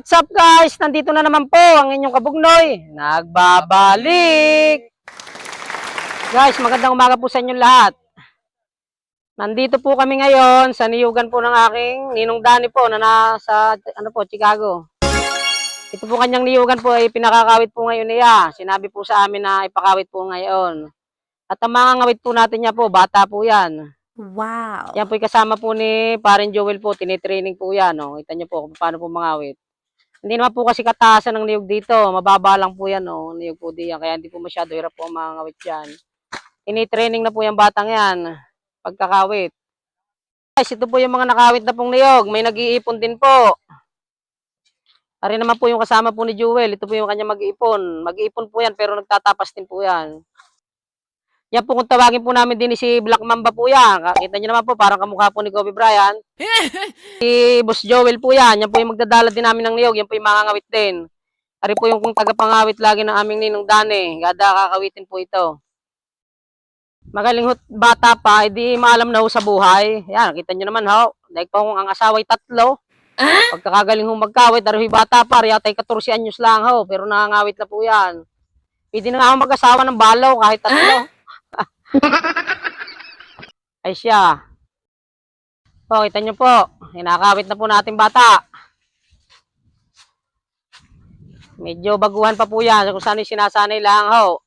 What's up guys? Nandito na naman po ang inyong kabugnoy. Nagbabalik! Guys, magandang umaga po sa inyong lahat. Nandito po kami ngayon sa niyugan po ng aking ninong Dani po na nasa ano po, Chicago. Ito po kanyang niyugan po ay pinakakawit po ngayon niya. Sinabi po sa amin na ipakawit po ngayon. At ang mga ngawit po natin niya po, bata po yan. Wow. Yan po kasama po ni Parin Joel po, tinitraining po yan. No? Kita niyo po kung paano po mangawit. Hindi naman po kasi kataasan ng niyog dito. Mababa lang po yan, no? niyog po diyan. Kaya hindi po masyado hirap po ang mga ngawit dyan. Tinitraining na po yung batang yan. Pagkakawit. Guys, ito po yung mga nakawit na pong niyog. May nag-iipon din po. Ari naman po yung kasama po ni Joel. Ito po yung kanya mag-iipon. Mag-iipon po yan pero nagtatapas din po yan. Yan po kung tawagin po namin din si Black Mamba po yan. Kita nyo naman po, parang kamukha po ni Kobe Bryant. si Boss Joel po yan. Yan po yung magdadala din namin ng niyog. Yan po yung mga ngawit din. Ari po yung kung tagapangawit lagi ng aming ninong Dane. Gada kakawitin po ito. Magaling hot bata pa, hindi maalam na ho sa buhay. Yan, kita nyo naman ho. Dahil po kung ang asawa'y tatlo. Pagkakagaling ho magkawit, ari bata pa, riyatay 14 anyos lang ho. Pero nangangawit na po yan. Pwede na nga ako mag-asawa ng balaw kahit tatlo. Ay siya. Po, kita nyo po. Hinakawit na po natin bata. Medyo baguhan pa po yan kung saan sinasanay lang ho.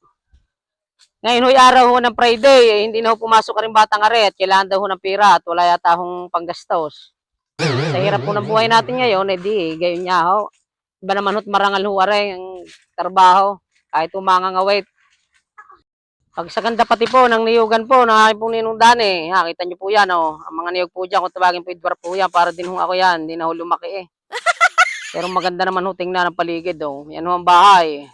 Ngayon ho'y araw ho ng Friday, eh, hindi na ho pumasok ka rin batang aret. Kailangan daw ho ng pira at wala yata hong panggastos. Sa hirap po ng buhay natin ngayon, eh di, gayon niya ho. Iba naman ho't marangal ho aray ang trabaho. Kahit umangangawit. Pag sa ganda pati po ng niyugan po ng aking pong ninong Dani, ha, kita niyo po yan, oh. Ang mga niyog po dyan, kung tawagin po idwar po yan, para din ho ako yan, hindi na ho lumaki eh. Pero maganda naman ho tingnan ang paligid, oh. Yan ho ang bahay.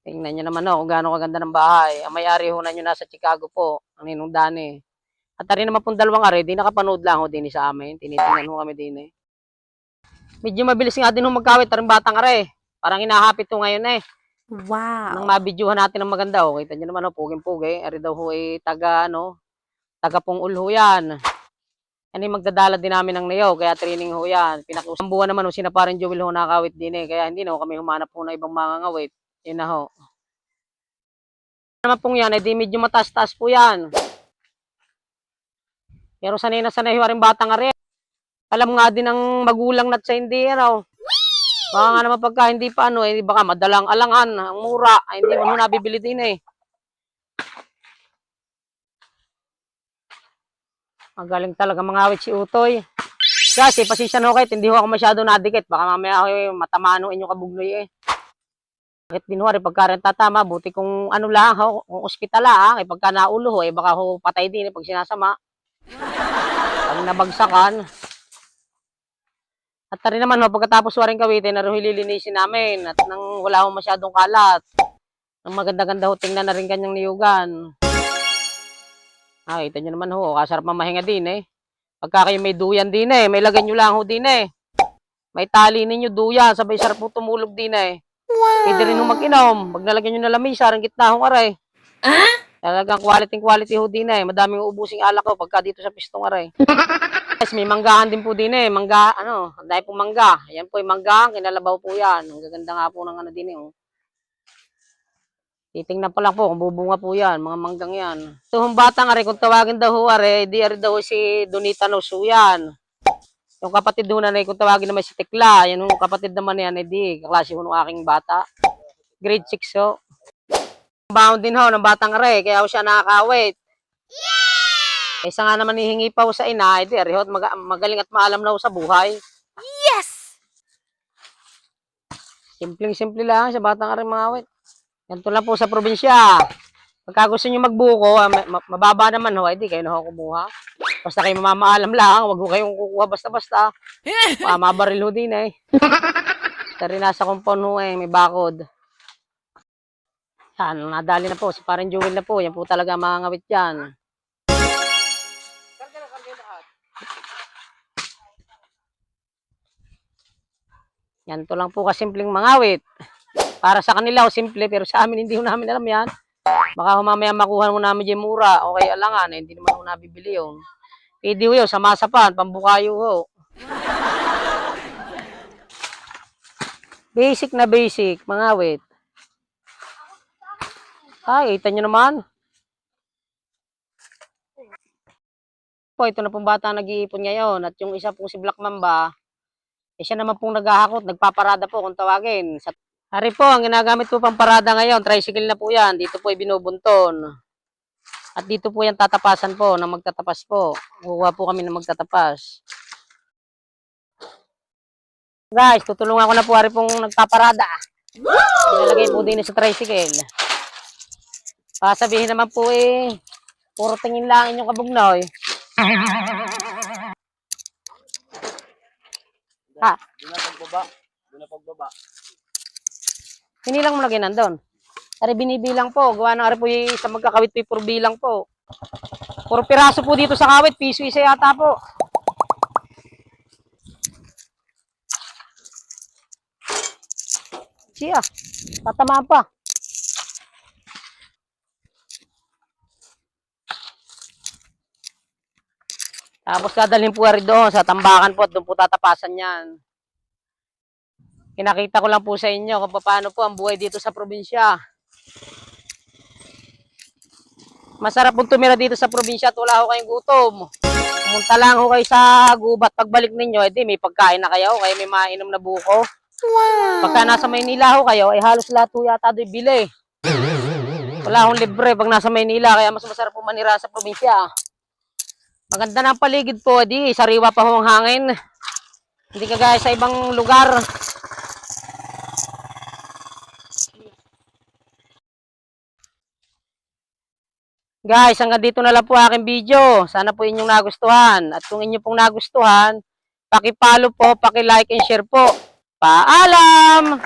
Tingnan niyo naman ho, kung gaano kaganda ng bahay. Ang may-ari ho na nyo nasa Chicago po, ang ninong Dani. At rin naman pong dalawang are, di nakapanood lang ho din sa amin. Tinitingnan ho kami din eh. Medyo mabilis nga din ho magkawit, taring batang are. Parang hinahapit ho ngayon eh. Wow. Nang mabidyohan natin ng maganda, oh. Kita nyo naman, oh, puging-pugi. Ari daw ho, eh, taga, ano, taga pong ulho yan. Yan yung magdadala din namin ng nayo, kaya training ho yan. Pinakusang buwan naman, oh, sina parang Joel ho nakawit din eh. Kaya hindi na kami humanap ho ng ibang mga ngawit. Yun na ho. naman pong yan, eh, di medyo mataas-taas po yan. Pero sanay na sanay ho rin batang ari. Alam nga din ng magulang nat sa hindi, ano. Baka nga naman pagka hindi pa ano, eh, baka madalang alangan, ang mura, ay hindi mo na nabibili din eh. Magaling talaga mga awit si Utoy. Kasi pasensya na kahit hindi ho ako masyado nadikit. Baka mamaya ako eh, matamaan ho inyong kabugnoy eh. Bakit din ho, pagka rin tatama, buti kung ano lang ho, kung ospital lang, eh, pagka naulo ho, eh, baka ho patay din eh, pag sinasama. Pag nabagsakan. At rin naman ho, pagkatapos waring kawitin, na rin ho ililinisin namin. At nang wala ho masyadong kalat. Nang maganda-ganda ho, tingnan na rin kanyang niyugan. Ah, kita nyo naman ho, kasarap mamahinga din eh. Pagka kayo may duyan din eh, may lagay nyo lang ho din eh. May tali ninyo duyan, sabay sarap po tumulog din eh. Pwede rin ho mag-inom. Pag nalagyan nyo na lamisa, rin gitna hong aray. Talagang quality quality ho din eh. Madaming ubusing alak ko pagka dito sa pistong aray. Guys, may manggahan din po din eh. Mangga, ano, dahil po mangga. Yan po yung mangga, kinalabaw po yan. Ang gaganda nga po ng ano din eh. Oh. Titingnan pa lang po kung bubunga po yan, mga manggang yan. Ito hong batang ari, kung tawagin daw ho ari, di ari daw si Donita Nosu yan. Yung kapatid ho na kung tawagin naman si Tekla, yan yung kapatid naman yan, eh di, kaklase ho ng aking bata. Grade 6 ho. Bound din ho ng batang ari, kaya ho siya nakakawit. Isa nga naman hihingi pa sa ina, edi ari ho, mag- magaling at maalam na sa buhay. Yes! Simpleng-simple lang sa batang ari mga awit. Ganito lang po sa probinsya. Pagka gusto nyo magbuko, ah, ma- ma- mababa naman ho, hindi kayo na ho kumuha. Basta kayo mamamaalam lang, wag ho kayong kukuha basta-basta. Mamabaril ho din eh. Tari nasa compound ho eh, may bakod. Yan, nadali na po, si parang Jewel na po, yan po talaga mga ngawit yan. Yan to lang po kasimpleng mangawit. Para sa kanila, o simple, pero sa amin, hindi ho namin alam yan. Baka mamaya makuha mo namin dyan mura, o kaya alangan, eh, hindi naman ho nabibili yun. Pwede ho yun, sa masapan, pambukayo ho. Basic na basic, mga awit. Ay, kita nyo naman. Po, ito na pong bata nag-iipon ngayon. At yung isa pong si Black Mamba, eh, siya naman pong naghahakot, nagpaparada po kung tawagin. Sa Hari po, ang ginagamit po pang parada ngayon, tricycle na po yan. Dito po ay binubunton. At dito po yan tatapasan po, na magtatapas po. Kuha po kami na magtatapas. Guys, tutulungan ko na po hari pong nagpaparada. Ilalagay po din sa tricycle. Pasabihin naman po eh, puro tingin lang inyong kabugnoy. Ha? Doon na pagbaba. Doon na pagbaba. Hinilang mo lagi nandun. Ari binibilang po. Gawa ng ari po yung sa magkakawit po puro bilang po. Puro piraso po dito sa kawit. Piso isa yata po. Siya. Tatamaan pa. Tapos dadalhin po ari doon sa tambakan po at doon po tatapasan yan. Kinakita ko lang po sa inyo kung paano po ang buhay dito sa probinsya. Masarap pong tumira dito sa probinsya at wala ho kayong gutom. Pumunta lang ho kayo sa gubat. Pagbalik ninyo, edi may pagkain na kayo, kaya may mainom na buko. Wow. Pagka nasa Maynila ho kayo, ay halos lahat ho yata do'y bili. Wala akong libre pag nasa Maynila, kaya mas masarap po manira sa probinsya. Maganda na ang paligid po, di sariwa pa ho ang hangin. Hindi kagaya sa ibang lugar. Guys, hanggang dito na lang po aking video. Sana po inyong nagustuhan. At kung inyo pong nagustuhan, paki-follow po, paki-like and share po. Paalam!